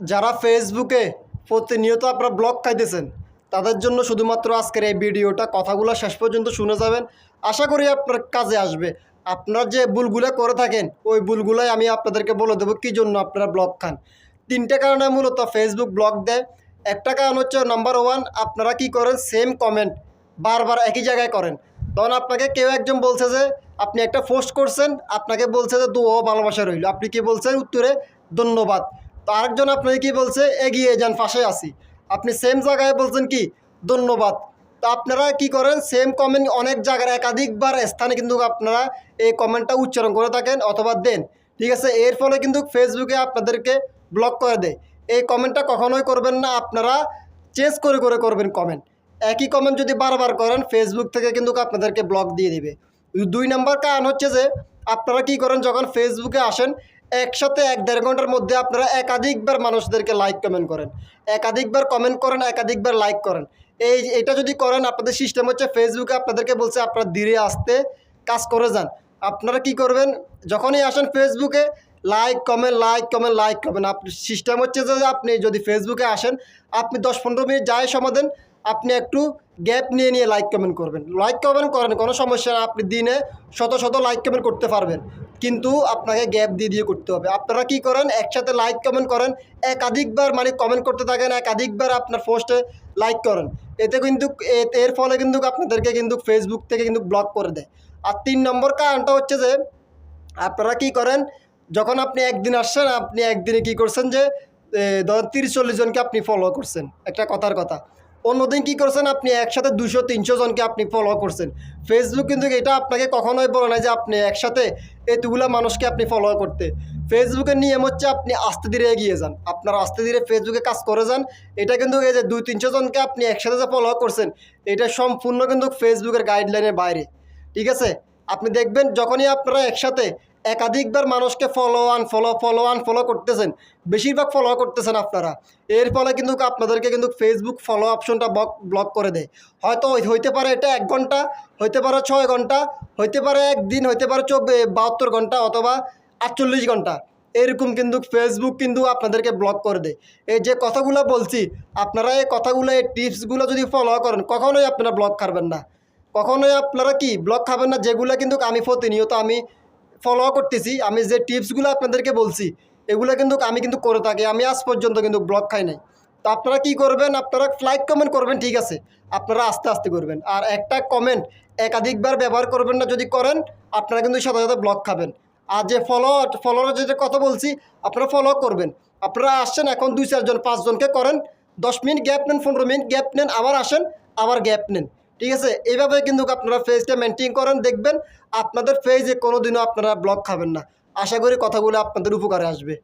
যারা ফেসবুকে প্রতিনিয়ত আপনারা ব্লগ খাইতেছেন, তাদের জন্য শুধুমাত্র আজকের এই ভিডিওটা, কথাগুলো শেষ পর্যন্ত শুনে যাবেন। আশা করি আপনার কাজে আসবে। আপনার যে ভুলগুলো করে থাকেন, ওই ভুলগুলোই আমি আপনাদেরকে বলে দেবো, কী জন্য আপনারা ব্লগ খান। তিনটে কারণে মূলত ফেসবুক ব্লগ দেয়। একটা কারণ হচ্ছে নাম্বার ওয়ান আপনারা কি করেন সেম কমেন্ট বারবার একই জায়গায় করেন। তখন আপনাকে কেউ একজন বলছে যে, আপনি একটা পোস্ট করছেন, আপনাকে বলছে যে দু ভালোবাসা রইল। আপনি কি বলছেন? উত্তরে, ধন্যবাদ। তো আরেকজন আপনাকে কি বলছে? এগিয়ে যান, পাশে আসি আপনি সেম জায়গায় বলছেন কি? ধন্যবাদ। তো আপনারা কি করেন? সেম কমেন্ট অনেক জায়গায় একাধিকবার স্থানে কিন্তু আপনারা এই কমেন্টটা উচ্চারণ করে থাকেন অথবা দেন। ঠিক আছে? এর ফলে কিন্তু ফেসবুকে আপনাদেরকে ব্লক করে দেয়। এই কমেন্টটা কখনোই করবেন না, আপনারা চেঞ্জ করে করে করবেন কমেন্ট একই কমেন্ট যদি বারবার করেন ফেসবুক থেকে কিন্তু আপনাদেরকে ব্লক দিয়ে দেবে। দুই নম্বর কারণ হচ্ছে যে, আপনারা কি করেন? যখন ফেসবুকে আসেন একসাথে এক দেড় ঘণ্টার মধ্যে আপনারা একাধিকবার মানুষদেরকে লাইক কমেন্ট করেন। একাধিকবার কমেন্ট করেন, একাধিকবার লাইক করেন। এই এটা যদি করেন, আপনাদের সিস্টেম হচ্ছে ফেসবুকে আপনাদেরকে বলছে, আপনারা ধীরে আসতে কাজ করে যান। আপনারা কি করবেন? যখনই আসেন ফেসবুকে like comment like comment like comment আপনি সিস্টেম হচ্ছে যে আপনি যদি ফেসবুকে আসেন, আপনি দশ পনেরো মিনিট যাই সময় দেন আপনি একটু গ্যাপ নিয়ে নিয়ে লাইক কমেন্ট করবেন। লাইক কমেন্ট করেন, কোনো সমস্যা না। আপনি দিনে শত শত লাইক কমেন্ট করতে পারবেন। কিন্তু আপনাকে গ্যাপ দিয়ে দিয়ে করতে হবে। আপনারা কি করেন? একসাথে লাইক কমেন্ট করেন। একাধিকবার মানে কমেন্ট করতে থাকেন, একাধিকবার আপনার পোস্টে লাইক করেন। এতে কিন্তু এর ফলে কিন্তু আপনাদেরকে কিন্তু ফেসবুক থেকে কিন্তু ব্লক করে দেয়। আর তিন নম্বর কারণটা হচ্ছে যে, আপনারা কি করেন? যখন আপনি একদিন আসছেন, আপনি একদিনে কি করছেন যে ধরেন তিরিশ চল্লিশ জনকে আপনি ফলো করছেন। একটা কথার কথা। অন্যদিন কি করছেন আপনি? একসাথে দুশো, তিনশো জনকে আপনি ফলো করছেন। ফেসবুক কিন্তু এটা আপনাকে কখনোই বলে না যে আপনি একসাথে এতগুলো মানুষকে আপনি ফলো করতে। ফেসবুকের নিয়ম হচ্ছে আপনি আস্তে ধীরে এগিয়ে যান। আপনার আস্তে ধীরে ফেসবুকে কাজ করে যান। এটা কিন্তু এই যে দুই, তিনশো জনকে আপনি একসাথে যে ফলো করছেন, এটা সম্পূর্ণ কিন্তু ফেসবুকের গাইডলাইনের বাইরে। ঠিক আছে? আপনি দেখবেন যখনই আপনারা একসাথে একাধিকবার মানুষকে follow unfollow follow unfollow করতেছেন। বেশিরভাগ ফলো করতেছেন আপনারা। এর ফলে কিন্তু আপনাদেরকে কিন্তু ফেসবুক ফলো অপশনটা ব্লক করে দেয়। হয়তো হইতে পারে এটা এক ঘণ্টা, হইতে পারে ছয় ঘণ্টা, হইতে পারে একদিন, হইতে পারে চব্বিশ বাহাত্তর ঘণ্টা অথবা আটচল্লিশ ঘণ্টা। এরকম কিন্তু ফেসবুক কিন্তু আপনাদেরকে ব্লক করে দেয়। এই যে কথাগুলো বলছি, আপনারা এই কথাগুলো, এই টিপসগুলো যদি ফলো করেন, কখনোই আপনারা ব্লক খাবেন না। কখনোই আপনারা কি ব্লক খাবেন না, যেগুলো কিন্তু আমি প্রতিনিয়ত আমি ফলো করতেছি। আমি যে টিপসগুলো আপনাদেরকে বলছি, এগুলো কিন্তু আমি কিন্তু করে থাকি। আমি আজ পর্যন্ত কিন্তু ব্লক খাই নাই। তো আপনারা কি করবেন? আপনারা লাইক কমেন্ট করবেন, ঠিক আছে? আপনারা আস্তে আস্তে করবেন। আর একটা কমেন্ট একাধিকবার ব্যবহার করবেন না, যদি করেন, আপনারা কিন্তু সাথে সাথে ব্লক খাবেন। আর যে ফলো ফলোর যেটা কথা বলছি, আপনারা ফলো করবেন। আপনারা আসছেন এখন দুই চারজন, পাঁচজনকে করেন। দশ মিনিট গ্যাপ নেন, পনেরো মিনিট গ্যাপ নেন, আবার আসেন, আবার গ্যাপ নেন। ঠিক আছে? এইভাবে কিন্তু আপনারা ফেজটা মেনটেন করেন, দেখবেন আপনাদের ফেজে কোনো দিনও আপনারা ব্লক খাবেন না। আশা করি কথাগুলো আপনাদের উপকারে আসবে।